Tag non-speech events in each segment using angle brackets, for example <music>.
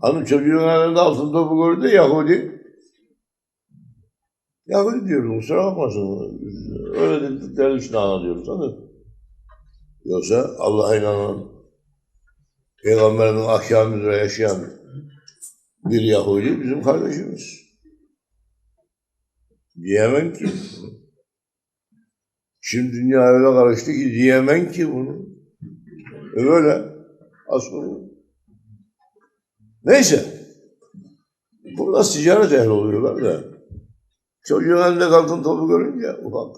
Hanım çocuğun elinde altın topu gördü Yahudi. Yahudi diyoruz kusura bakmasın. Öyle dedikleri için anlıyoruz. Hani? Yoksa Allah'a inanan, Peygamberin ahkamı üzere yaşayan bir Yahudi bizim kardeşimiz. Diyemem ki. Şimdi dünya öyle karıştı ki diyemem ki bunu. E böyle. Aslında. Neyse. Burada ticaret ehli oluyorlar da. Çocuğun elinde altın topu görünce ufak.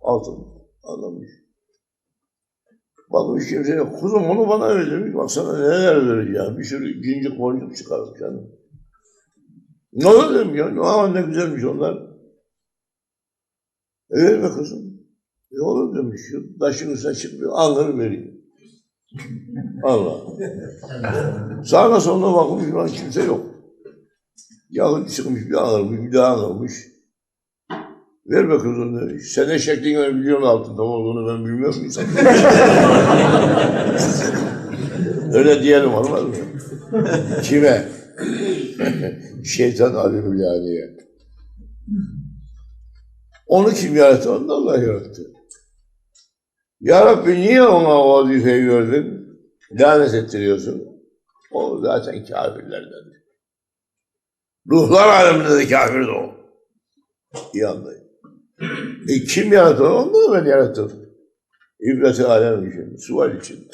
Altın. Anlamış. Bakmış kimse yok. Kuzum onu bana ver demiş. Bak sana neler vereceğim. Bir sürü cincik boncuk çıkarmış canım. Ne olur dedim ya. Aa ne güzelmiş onlar. E verme kızım. Ne olur demiş. Taşın üstüne çıkmıyor. Alır vereyim. Allah. Sağına soluna bakmış. Lan kimse yok. Yahut çıkmış bir alırmış. Bir daha alırmış. Ver be kızım demiş. Sen eşekliğini ben biliyorum altında olduğunu ben bilmiyor muyum? <laughs> Öyle diyelim olmaz mı? Kime? Şeytan alimül yaniye. Onu kim yarattı? Onu da Allah yarattı. Ya Rabbi niye ona o vazifeyi verdin? Lanet ettiriyorsun. O zaten kafirlerden. Ruhlar aleminde de kafirdi o. İyi anlayın. E kim yarattı onu? Da ben yarattım. İbreti alem için, sual için.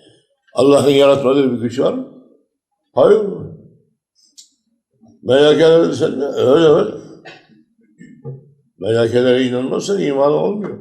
<laughs> Allah'ın yaratmadığı bir güç var mı? Hayır mı? Melakeler sen de öyle öyle. Melakelere inanmazsan iman olmuyor.